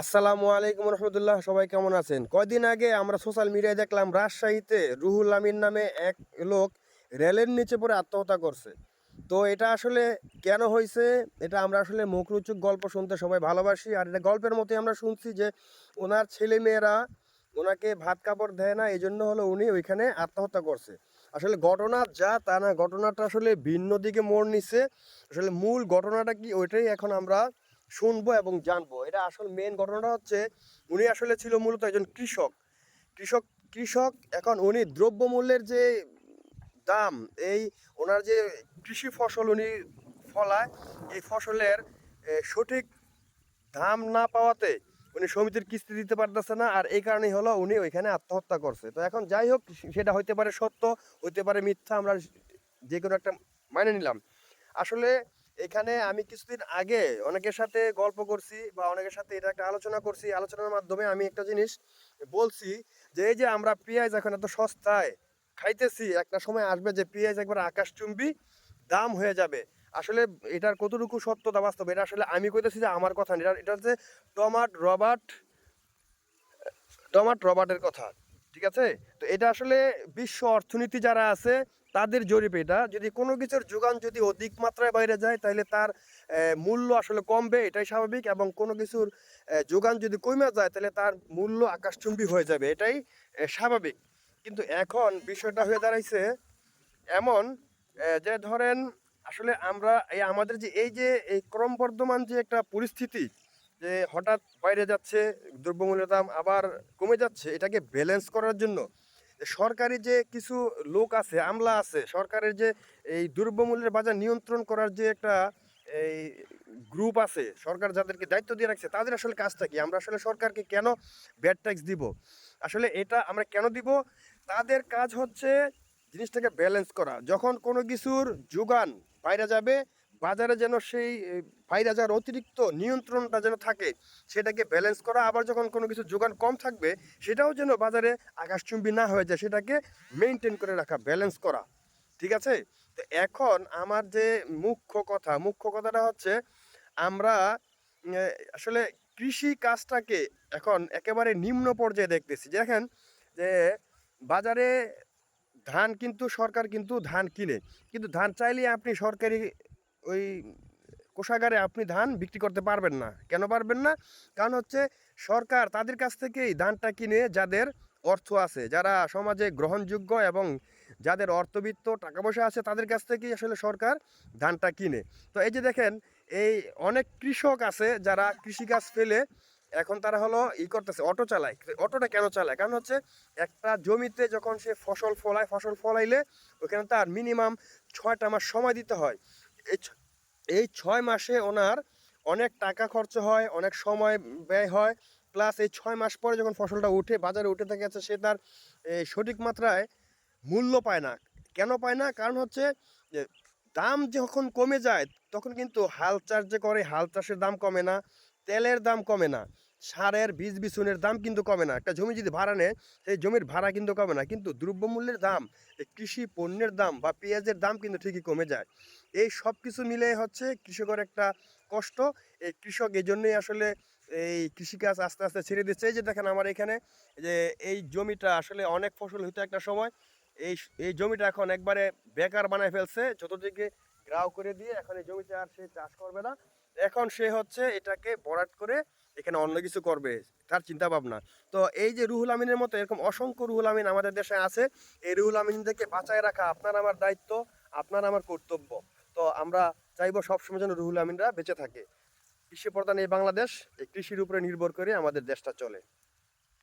আসসালামু আলাইকুম রহমতুল্লাহ, সবাই কেমন আছেন? কয়দিন আগে আমরা সোশ্যাল মিডিয়ায় দেখলাম রাজশাহীতে রুহুল আমিন নামে এক লোক রেলের নিচে পড়ে আত্মহত্যা করছে। তো এটা আসলে কেন হয়েছে? এটা আমরা আসলে মুখরোচক গল্প শুনতে সবাই ভালোবাসি। আর এটা গল্পের মতোই আমরা শুনছি যে ওনার ছেলে মেয়েরা ওনাকে ভাত কাপড় দেয় না এই জন্য হলো উনি ওইখানে আত্মহত্যা করছে। আসলে ঘটনা যা তা না, ঘটনাটা আসলে ভিন্ন দিকে মোড় নিচ্ছে আসলে মূল ঘটনাটা কি, ওইটাই এখন আমরা শুনব এবং জানব। এটা আসল মেন ঘটনাটা হচ্ছে, উনি আসলে ছিল মূলত একজন কৃষক। কৃষক কৃষক, এখন উনি দ্রব্যমূল্যের যে দাম, এই ওনার যে কৃষি ফসল উনি ফলায়, এই ফসলের সঠিক দাম না পাওয়াতে উনি সমিতির কিস্তি দিতে পারতেছে না, আর এই কারণেই হলো উনি ওইখানে আত্মহত্যা করছে। তো এখন যাই হোক, সেটা হইতে পারে সত্য, হইতে পারে মিথ্যা, আমরা যে কোনো একটা মানে নিলাম। আসলে এখানে আমি কিছুদিন আগে অনেকের সাথে গল্প করছি বা অনেকের সাথে এটা একটা আলোচনা করছি। আলোচনার মাধ্যমে আমি একটা জিনিস বলছি যে, এই যে আমরা পেঁয়াজ এখন এত সস্তায় খাইতেছি, একটা সময় আসবে যে পেঁয়াজ একবার আকাশচুম্বী দাম হয়ে যাবে। আসলে এটার কতটুকু সত্যতা বাস্তব? এটা আসলে আমি কইতেছি যে আমার কথা এটা এটা হচ্ছে টমাট, রবার্ট, টমাট, রবার্টের কথা, ঠিক আছে? তো এটা আসলে বিশ্ব অর্থনীতি যারা আছে তাদের জরিপ এটা, যদি কোনো কিছুর যোগান যদি অধিক মাত্রায় বাইরে যায় তাহলে তার মূল্য আসলে কমবে, এটাই স্বাভাবিক, এবং কোনো কিছুর যোগান যদি কমে যায় তাহলে তার মূল্য আকাশচুম্বী হয়ে যাবে, এটাই স্বাভাবিক। কিন্তু এখন বিষয়টা হয়ে দাঁড়াইছে এমন যে ধরেন, আসলে আমরা, এই আমাদের যে, এই যে, এই ক্রমবর্ধমান যে একটা পরিস্থিতি, যে হঠাৎ বাইরে যাচ্ছে, দ্রব্যমূল্যের দাম আবার কমে যাচ্ছে, এটাকে ব্যালেন্স করার জন্য সরকারি যে কিছু লোক আছে, আমলা আছে, সরকারের যে এই দ্রব্যমূল্যের বাজার নিয়ন্ত্রণ করার যে একটা এই গ্রুপ আছে, সরকার যাদেরকে দায়িত্ব দিয়ে রাখছে, তাদের আসলে কাজটা কি? আমরা আসলে সরকারকে কেন ব্যাড ট্যাক্স দিব? আসলে এটা আমরা কেন দিব? তাদের কাজ হচ্ছে জিনিসটাকে ব্যালেন্স করা। যখন কোনো কিছুর যোগান বাইরে যাবে বাজারে যেন সেই এ, বাইরে যাওয়ার অতিরিক্ত নিয়ন্ত্রণটা যেন থাকে সেটাকে ব্যালেন্স করা আবার যখন কোনো কিছু যোগান কম থাকবে সেটাও যেন বাজারে আকাশচুম্বী না হয়ে যায় সেটাকে মেনটেন করে রাখা ব্যালেন্স করা। ঠিক আছে? তো এখন আমার যে মুখ্য কথা মুখ্য কথাটা হচ্ছে আমরা আসলে কৃষি কাজটাকে এখন একেবারে নিম্ন পর্যায়ে দেখতেছি। দেখেন যে বাজারে ধান কিন্তু সরকার কিন্তু ধান কিনে। কিন্তু ধান চাইলে আপনি সরকারি ওই কোষাগারে আপনি ধান বিক্রি করতে পারবেন না। কেন পারবেন না? কারণ হচ্ছে সরকার তাদের কাছ থেকেই ধানটা কিনে যাদের অর্থ আছে, যারা সমাজে গ্রহণযোগ্য এবং যাদের অর্থবিত্ত টাকা পয়সা আছে, তাদের কাছ থেকেই আসলে সরকার ধানটা কিনে। তো এই যে দেখেন, এই অনেক কৃষক আছে যারা কৃষিকাজ ফেলে এখন তারা হলো ই করতেছে, অটো চালায়। অটোটা কেন চালায়? কারণ হচ্ছে একটা জমিতে যখন সে ফসল ফলায়, ফসল ফলাইলে ওখানে তার মিনিমাম ছয়টা মাস সময় দিতে হয়। এই ছয় মাসে ওনার অনেক টাকা খরচ হয়, অনেক সময় ব্যয় হয় প্লাস এই ছয় মাস পরে যখন ফসলটা উঠে, বাজারে উঠে থাকে আছে সে তার সঠিক মাত্রায় মূল্য পায় না। কেন পায় না? কারণ হচ্ছে যে দাম যখন কমে যায়, তখন কিন্তু হাল চাষ যে করে, হাল চাষের দাম কমে না, তেলের দাম কমে না। সারের বীজ বিছুনের দাম কিন্তু কমে না। একটা জমি যদি ভাড়া নেয়, সেই জমির ভাড়া কিন্তু কমে না। কিন্তু দ্রব্যমূল্যের দাম কৃষি পণ্যের দাম বা পেঁয়াজের দাম কিন্তু ঠিকই কমে যায়। এই সব কিছু মিলে হচ্ছে কৃষকের একটা কষ্ট। এই কৃষক এই জন্যই আসলে এই কৃষিকাজ আস্তে আস্তে ছেড়ে দিচ্ছে। এই যে দেখেন আমার এখানে যে এই জমিটা আসলে অনেক ফসল হইতো একটা সময়। এই এই জমিটা এখন একবারে বেকার বানায় ফেলছে। চতুর্দিকে গ্রাও করে দিয়ে এখন এই জমিতে আর সে চাষ করবে না। এখন সে হচ্ছে এটাকে বরাট করে এখানে অন্য কিছু করবে, তার চিন্তা ভাবনা তো এই যে রুহুল আমিনের মতো এরকম অসংখ্য রুহুল আমিন আমাদের দেশে আছে, এই রুহুল আমিনদেরকে বাঁচায় রাখা আপনার আমার দায়িত্ব, আপনার আমার কর্তব্য। তো আমরা চাইব সবসময় যেন রুহুল আমিনরা বেঁচে থাকে। কৃষি প্রধান এই বাংলাদেশ, এই কৃষির উপরে নির্ভর করে আমাদের দেশটা চলে।